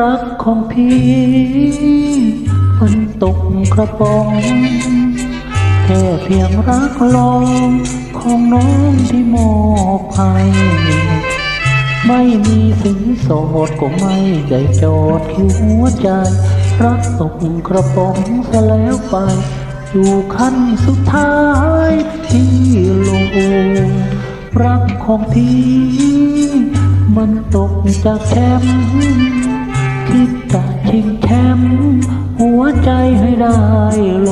รักของพี่มันตกกระป๋องแค่เพียงรักลองของน้องที่มอบให้ไม่มีสินสอดก็ไม่ได้จอดที่หัวใจ รักตกกระป๋องซะแล้วไป อยู่ขั้นสุดท้ายที่ลงรักของพี่ มันตกจากแชมป์ คิดจะชิงแชมป์หัวใจให้ได้โล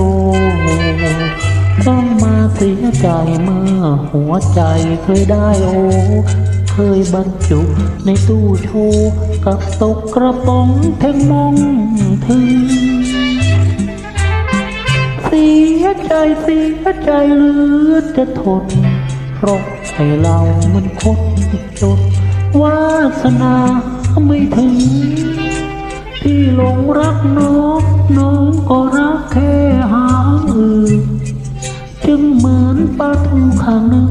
ต้องมาเสียใจเมื่อหัวใจเคยได้โอ เคยบรรจุในตู้โชว์กับตกกระป๋องแทงมองถึง เสียใจเสียใจเหลือจะทน เพราะให้เรามันคดจดวาสนาไม่ถึง ที่หลงรักน้องน้องก็รักแค่หางอื่นจึงเหมือนปลาทูข้างหนึ่ง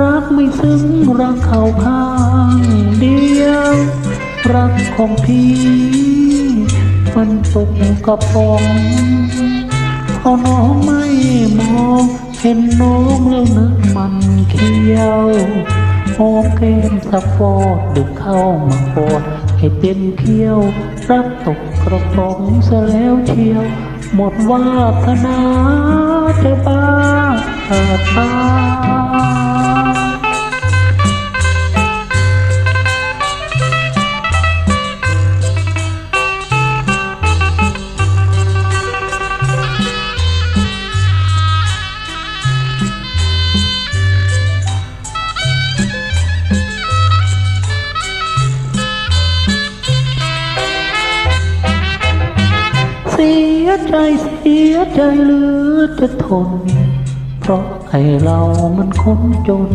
รักไม่ซึ้งรักเขาข้างเดียว รักของพี่ มันตกกระป๋องพอน้องไม่มองเห็นน้องแล้วนึกมันเคี้ยวหอมแก้มสักฟอดดึกเข้ามากอด ให้เป็นเขี้ยวรักตกกระป๋องซะแล้วเชียว หมดวาสนาจะบ้าตา เสียใจเสียใจเหลือจะทน เพราะให้เรามันคนจน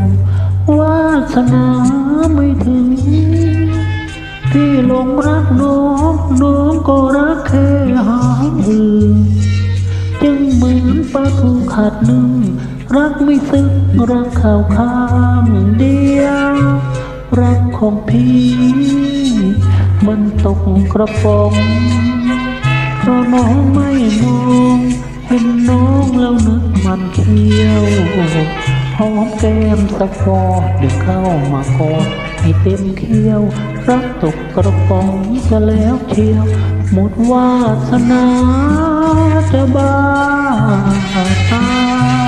วาสนาไม่ถึงที่หลงรักน้องน้องก็รักแค่หางอื่นจึงเหมือนปลาทูขาดหนึ่ง รักไม่ซึ้งรักข่าวข้างเดียวรักของพี่ มันตกกระป๋อง เพราะน้องไม่มองเห็นน้องแล้วนึกมันเที่ยวหอมแก้มสักฟอดเดี๋ยวเข้ามากอดให้เต็มเขี้ยว รักตกกระป๋องจะแล้วเชียว หมดวาสนาจะบ้าตา